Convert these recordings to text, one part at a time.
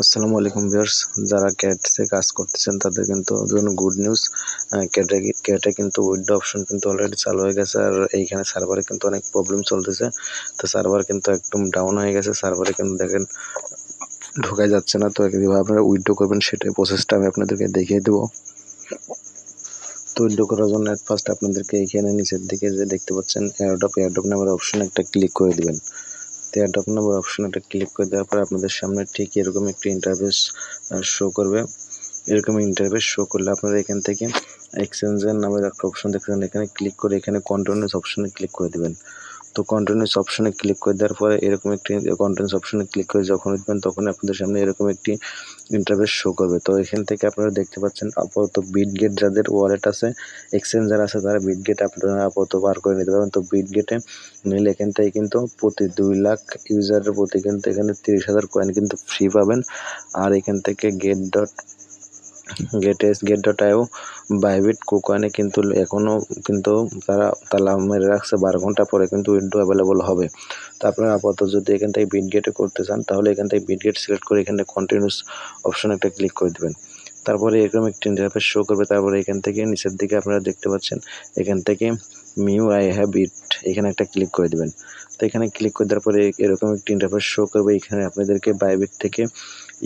আসসালামু আলাইকুম ভিউয়ার্স, যারা ক্যাটসে কাজ করতেছেন তাদের কিন্তু জন্য গুড নিউজ। ক্যাটে ক্যাটে কিন্তু উইডো অপশন কিন্তু অলরেডি চালু হয়ে গেছে আর এইখানে সার্ভারে কিন্তু অনেক প্রবলেম চলতেছে। তো সার্ভার কিন্তু একদম ডাউন হয়ে গেছে সার্ভারে কিন্তু দেখেন ঢোকা যাচ্ছে না। তো কীভাবে আপনারা উইড্রো করবেন সেটাই প্রসেসটা আমি আপনাদেরকে দেখিয়ে দেবো। তো উইড্রো করার জন্য ফার্স্ট আপনাদেরকে এইখানে নিচের দিকে যে দেখতে পাচ্ছেন এয়ারড্রপ এয়ারড্রপ নামের অপশন একটা ক্লিক করে দিবেন। এয়ারড্রপ নাম্বার অপশনটা ক্লিক করে দেওয়ার পর আপনাদের সামনে ঠিক এরকম একটি ইন্টারফেস শো করবে। এরকম ইন্টারফেস শো করলে আপনারা এখান থেকে এক্সচেঞ্জের নামের একটা অপশন দেখতে এখানে ক্লিক করে এখানে কন্টিনিউস অপশনে ক্লিক করে দেবেন। তো কন্টিনিউস অপশনে ক্লিক করে দেওয়ার পরে এরকম একটি কন্টিনিউস অপশনে ক্লিক করে যখন উঠবেন তখন আপনাদের সামনে এরকম একটি ইন্টারফেস শো করবে। তো এখান থেকে আপনারা দেখতে পাচ্ছেন আপাতত বিটগেট যাদের ওয়ালেট আছে এক্সচেঞ্জার আছে তারা বিটগেট আপনারা আপাতত বার করে নিতে পারবেন। তো বিটগেটে নিলে এখান থেকে কিন্তু প্রতি দুই লাখ ইউজারের প্রতি কিন্তু এখানে তিরিশ হাজার কয়েন কিন্তু ফ্রি পাবেন। আর এখান থেকে গেট ডট গেট গেটটাও বাইবিট কোকয়েনে কিন্তু এখনও কিন্তু তারা তালা মেরে রাখছে, বারো ঘণ্টা পরে কিন্তু উইন্ডো অ্যাভেলেবল হবে। তো আপনারা আপাতত যদি এখান থেকে বিট গেটে করতে চান, তাহলে এখান থেকে বিট গেট সিলেক্ট করে এখানে কন্টিনিউস অপশন একটা ক্লিক করে দেবেন। তারপরে এরকম একটি ইন্টারফেস শো করবে, তারপরে এখান থেকে নিচের দিকে আপনারা দেখতে পাচ্ছেন, এখান থেকে মিউ আই হ্যাভ ইট এখানে একটা ক্লিক করে দেবেন। তো এখানে ক্লিক করে দেওয়ার পরে এরকম একটি ইন্টারফেস শো করবে। এখানে আপনাদেরকে বাইবিট থেকে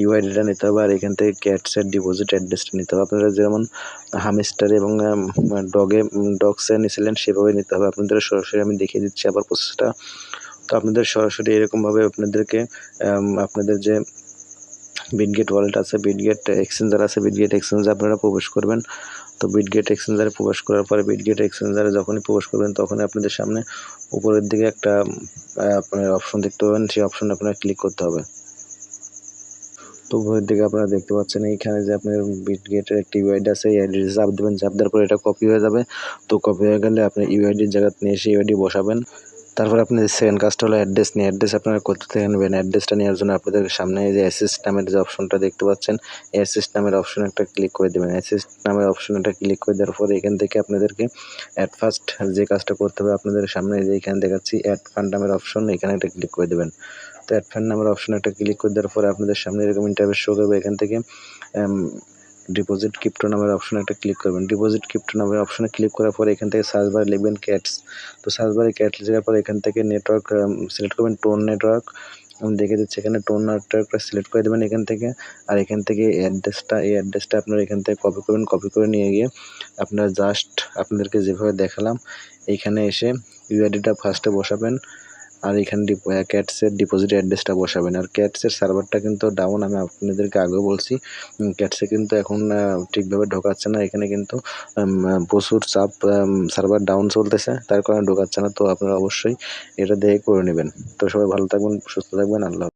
ইউআইডিটা নিতে হবে আর এখান থেকে ক্যাটসের ডিপোজিট অ্যাড্রেসটা নিতে হবে। আপনারা যেমন হামিস্টার এবং ডগে ডগসে নিয়েছিলেন সেভাবে নিতে হবে। আপনাদের সরাসরি আমি দেখিয়ে দিচ্ছি আবার প্রসেসটা তো আপনাদের সরাসরি এরকমভাবে আপনাদেরকে আপনাদের যে বিটগেট ওয়ালেট আছে বিটগেট এক্সচেঞ্জার আছে বিটগেট এক্সচেঞ্জার আপনারা প্রবেশ করবেন। তো বিটগেট এক্সচেঞ্জারে প্রবেশ করার পরে বিটগেট এক্সচেঞ্জারে যখনই প্রবেশ করবেন, তখনই আপনাদের সামনে উপরের দিকে একটা আপনার অপশন দেখতে পাবেন, সেই অপশনে আপনার ক্লিক করতে হবে। তো উপরের দিকে আপনারা দেখতে পাচ্ছেন, এইখানে যে আপনার বিটগেটের একটি ইউআইডি আছে, এই আইডি চাপ দেবেন, চাপ দেওয়ার পরে এটা কপি হয়ে যাবে। তো কপি হয়ে গেলে আপনি ইউআইডির জায়গা নিয়ে এসে ইউআইডি বসাবেন। তারপর আপনি সেকেন্ড কাজটা হলো অ্যাড্রেস নিয়ে অ্যাড্রেস আপনারা কোথা থেকে নেবেন? অ্যাড্রেসটা নেওয়ার জন্য আপনাদের সামনে যে অ্যাসিস্ট নামের যে অপশনটা দেখতে পাচ্ছেন অ্যাসিস্ট নামের অপশন একটা ক্লিক করে দেবেন। অ্যাসিস্ট নামের অপশন একটা ক্লিক করে দেওয়ার পরে এখান থেকে আপনাদেরকে অ্যাড ফার্স্ট যে কাজটা করতে হবে আপনাদের সামনে যে এখানে দেখাচ্ছি অ্যাড ফান্ড নামের অপশন এখানে একটা ক্লিক করে দেবেন। তো অ্যাড ফান্ড নামের অপশন একটা ক্লিক করে দেওয়ার পরে আপনাদের সামনে এরকম ইন্টারভেস শো করবে এখান থেকে ডিপোজিট ক্রিপ্টো নামের অপশনে একটা ক্লিক করবেন। ডিপোজিট ক্রিপ্টো নামের অপশনে ক্লিক করার পরে এখান থেকে সার্চ বারে লিখবেন ক্যাটস তো সার্চ বারে ক্যাট লেখার পরে এখান থেকে নেটওয়ার্ক সিলেক্ট করবেন টোন নেটওয়ার্ক আমি দেখে দিচ্ছি এখানে টোন নেটওয়ার্কটা সিলেক্ট করে দেবেন এখান থেকে। আর এখান থেকে অ্যাড্রেসটা এই অ্যাড্রেসটা আপনারা এখান থেকে কপি করবেন কপি করে নিয়ে গিয়ে আপনারা জাস্ট আপনাদেরকে যেভাবে দেখালাম, এইখানে এসে ইউআইডিটা ফার্স্টে বসাবেন। আর এখানে ক্যাটসের ডিপোজিট অ্যাড্রেসটা বসাবেন। আর ক্যাটসের সার্ভারটা কিন্তু ডাউন আমি আপনাদেরকে আগেও বলছি। ক্যাটসে কিন্তু এখন ঠিকভাবে ঢোকাচ্ছে না। এখানে কিন্তু প্রচুর চাপ সার্ভার ডাউন চলতেছে, তার কারণে ঢোকাচ্ছে না। তো আপনারা অবশ্যই এটা দেখে করে নেবেন। তো সবাই ভালো থাকবেন, সুস্থ থাকবেন। আল্লাহ